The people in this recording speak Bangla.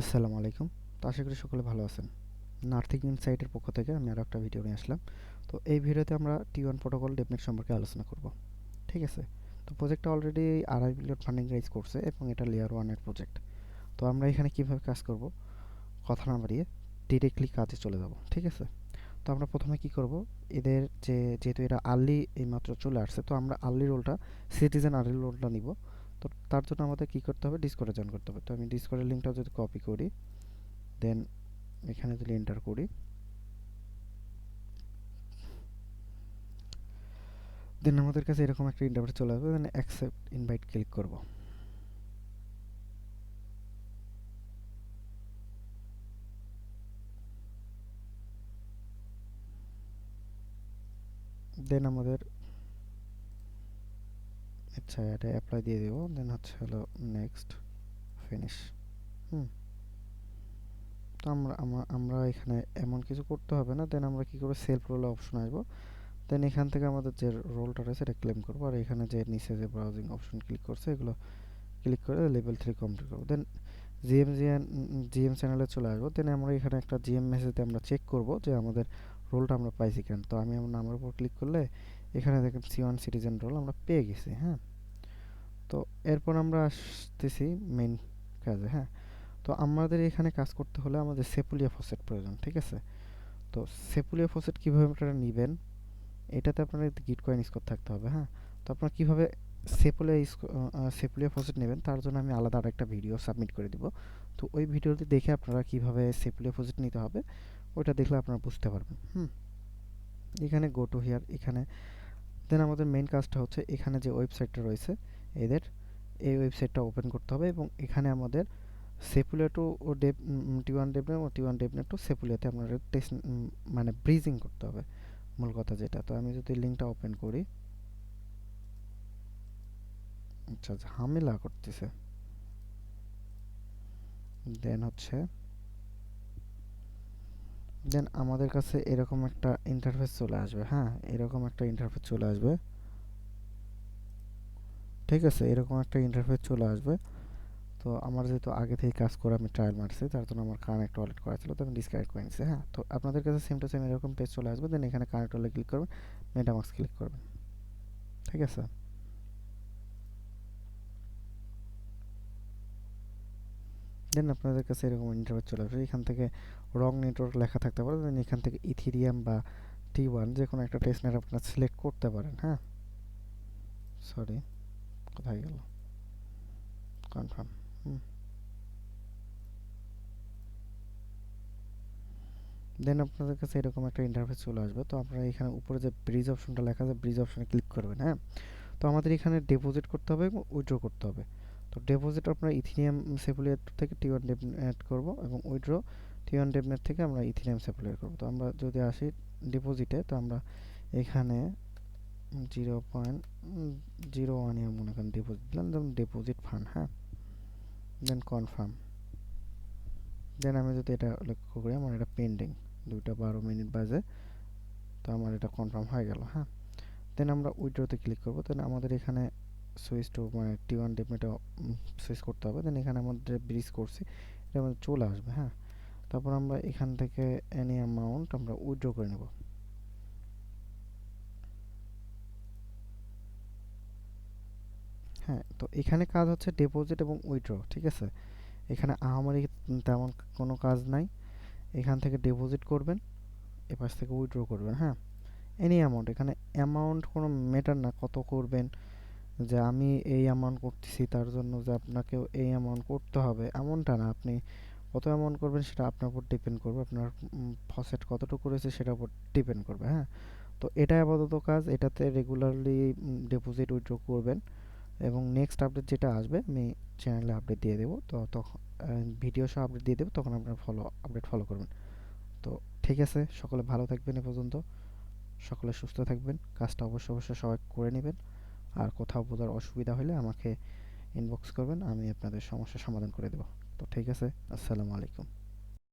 আসসালামু আলাইকুম। তো আশা করি সকলে ভালো আছেন। নার্থিং ইনসাইটের পক্ষ থেকে আমি আরও একটা ভিডিও নিয়ে আসলাম। তো এই ভিডিওতে আমরা টি ওয়ান প্রোটোকল ডেপনেট সম্পর্কে আলোচনা করব। ঠিক আছে? তো প্রজেক্টটা অলরেডি আড়াই মিলিয়ন ফান্ডিং রাইজ করছে এবং এটা লেয়ার ওয়ানের প্রজেক্ট তো আমরা এখানে কীভাবে কাজ করব? কথা না বাড়িয়ে ডিরেক্টলি কাজে চলে যাব। ঠিক আছে? তো আমরা প্রথমে কি করব? এদের যে, যেহেতু এরা আর্লি এইমাত্র চলে আসছে, তো আমরা আর্লি রোলটা সিটিজেন আর্লি রোলটা নিব। তো তার জন্য আমাদের কি করতে হবে? ডিসকর্ডে জয়েন করতে হবে। তো আমি ডিসকর্ডের লিঙ্কটা যদি কপি করি দেন এখানে যদি এন্টার করি দেন আমাদের কাছে এরকম একটা ইন্টারফেস চলে আসবে দেন অ্যাকসেপ্ট ইনভাইট ক্লিক করব। দেন আমাদের আচ্ছা এটা অ্যাপ্লাই দিয়ে দেবো। দেন হচ্ছে হলো নেক্সট ফিনিশ হুম। তো আমরা আমরা এখানে এমন কিছু করতে হবে না। দেন আমরা কি করব? সেলফ রোলে অপশন আসব। দেন এখান থেকে আমাদের যে রোলটা রয়েছে, এটা ক্লেম করব। আর এখানে যে নিচে যে ব্রাউজিং অপশন ক্লিক করছে, এগুলো ক্লিক করে লেভেল থ্রি কমপ্লিট করব। দেন জিএম জিএন জিএম চ্যানেলে চলে আসব। দেন আমরা এখানে একটা জিএম মেসেজে আমরা চেক করব যে আমাদের রোলটা আমরা পাইছি কেন? তো আমি আমার নামের উপর ক্লিক করলে এখানে দেখেন সি ওয়ান সিটিজেন রোল আমরা পেয়ে গেছি হ্যাঁ? তো এরপর আমরা আসতেছি মেইন কাজে হ্যাঁ? তো আমাদের এখানে কাজ করতে হলে আমাদের সেপুলিয়া ফসেট প্রয়োজন, ঠিক আছে? তো সেপুলিয়া ফসেট কীভাবে আপনারা নেবেন? এটাতে আপনার গিট কয়েন স্কোর থাকতে হবে হ্যাঁ? তো আপনারা কীভাবে সেপুলিয়া সেপুলিয়া ফসেট নেবেন? তার জন্য আমি আলাদা আরেকটা ভিডিও সাবমিট করে দিব। তো ওই ভিডিওটি দেখে আপনারা কীভাবে সেপুলিয়া ফসেট নিতে হবে, ওইটা দেখলে আপনারা বুঝতে পারবেন। হুম। এখানে গো টু হিয়ার এখানে। দেন আমাদের মেইন কাজটা হচ্ছে এখানে যে ওয়েবসাইটটা রয়েছে, এদের, এই ওয়েবসাইটটা ওপেন করতে হবে এবং এখানে আমাদের সেপুলিয়া টু ও ডেপ টি ওয়ান ডেপনেট ও টি ওয়ান ডেপনেট টু সেপুলিয়াতে আপনাদের টেস্ট মানে ব্রিজিং করতে হবে, মূল কথা যেটা। তো আমি যদি লিঙ্কটা ওপেন করি আচ্ছা ঝামেলা করতেছে। দেন হচ্ছে দেন আমাদের কাছে এরকম একটা ইন্টারফেস চলে আসবে হ্যাঁ? এরকম একটা ইন্টারফেস চলে আসবে। ঠিক আছে, এরকম একটা ইন্টারফেস চলে আসবে। তো আমার যেহেতু আগে থেকে কাজ করে আমি ট্রায়াল মারছি, তার জন্য আমার কানেক্ট ওয়ালেট করা ছিল, তো আমি ডিসকানেক্ট করে নিচ্ছি হ্যাঁ? তো আপনাদের কাছে সেম টু সেম এরকম পেজ চলে আসবে দেন এখানে কানেক্ট ওয়ালেট ক্লিক করবেন মেটামাক্স ক্লিক করবেন। ঠিক আছে? দেন আপনাদের কাছে এরকম ইন্টারভেট চলে আসবে। এখান থেকে রং নেটওয়ার্ক লেখা থাকতে পারে। দেন এখান থেকে ইথিরিয়াম বা টি ওয়ান যে কোনো একটা টেস্ট নেট আপনারা সিলেক্ট করতে পারেন হ্যাঁ? সরি কোথায় গেল? কনফার্ম দেন আপনাদের কাছে এরকম একটা ইন্টারফেস চলে আসবে। তো আপনারা এখানে উপরে যে ব্রিজ অপশনটা লেখা আছে ব্রিজ অপশনে ক্লিক করবেন হ্যাঁ? তো আমাদের এখানে ডিপোজিট করতে হবে এবং উইথড্র করতে হবে। তো ডিপোজিট আপনারা ইথিনিয়াম সেপুলিয়ার থেকে টি ওয়ান অ্যাড করব এবং উইথড্র টি ওয়ান ডেপনেট থেকে আমরা ইথিনিয়াম সেপুলিয়ার করব। তো আমরা যদি আসি ডিপোজিটে তো আমরা এখানে zero point zero one year মনে করেন ডিপোজিট দিলাম যেমন ডিপোজিট ফান্ড হ্যাঁ? দেন কনফার্ম দেন আমি যদি এটা লক্ষ্য করি, আমার এটা পেন্ডিং দুইটা বারো মিনিট বাজে, তো আমার এটা কনফার্ম হয়ে গেল হ্যাঁ? দেন আমরা উইড্রোতে ক্লিক করব দেন আমাদের এখানে সুইচ টু মানে টি ওয়ান ডেপমেটে সুইচ করতে হবে। দেন এখানে আমাদের ব্রিজ করছি। এটা আমাদের চলে আসবে হ্যাঁ? তারপর আমরা এখান থেকে এনি অ্যামাউন্ট আমরা উইড্রো করে নেব। হ্যাঁ তো এখানে কাজ হচ্ছে ডিপোজিট এবং উইথড্র ঠিক আছে? এখানে আহামারি তেমন কোনো কাজ নাই। এখান থেকে ডিপোজিট করবেন, এপাশ থেকে উইথড্র করবেন হ্যাঁ? এনি অ্যামাউন্ট এখানে অ্যামাউন্ট কোনো ম্যাটার না, কত করবেন যে আমি এই অ্যামাউন্ট করতেছি, তার জন্য যে আপনাকেও এই অ্যামাউন্ট করতে হবে, এমনটা না। আপনি কত অ্যামাউন্ট করবেন সেটা আপনার উপর ডিপেন্ড করবে, আপনার ফসেট কতটুকু রয়েছে সেটার উপর ডিপেন্ড করবে হ্যাঁ? তো এটা আপাতত কাজ, এটাতে রেগুলারলি ডিপোজিট উইথড্র করবেন এবং নেক্সট আপডেট যেটা আসবে, আমি চ্যানেলে আপডেট দিয়ে দেবো, তো তখন ভিডিও সহ আপডেট দিয়ে দেবো, তখন আপনার ফলো আপডেট ফলো করবেন। তো ঠিক আছে, সকলে ভালো থাকবেন এ পর্যন্ত, সকলে সুস্থ থাকবেন, কাজটা অবশ্যই অবশ্যই সবাই করে নেবেন। আর কোথাও বোঝার অসুবিধা হলে আমাকে ইনবক্স করবেন, আমি আপনাদের সমস্যার সমাধান করে দেবো। তো ঠিক আছে, আসসালামু আলাইকুম।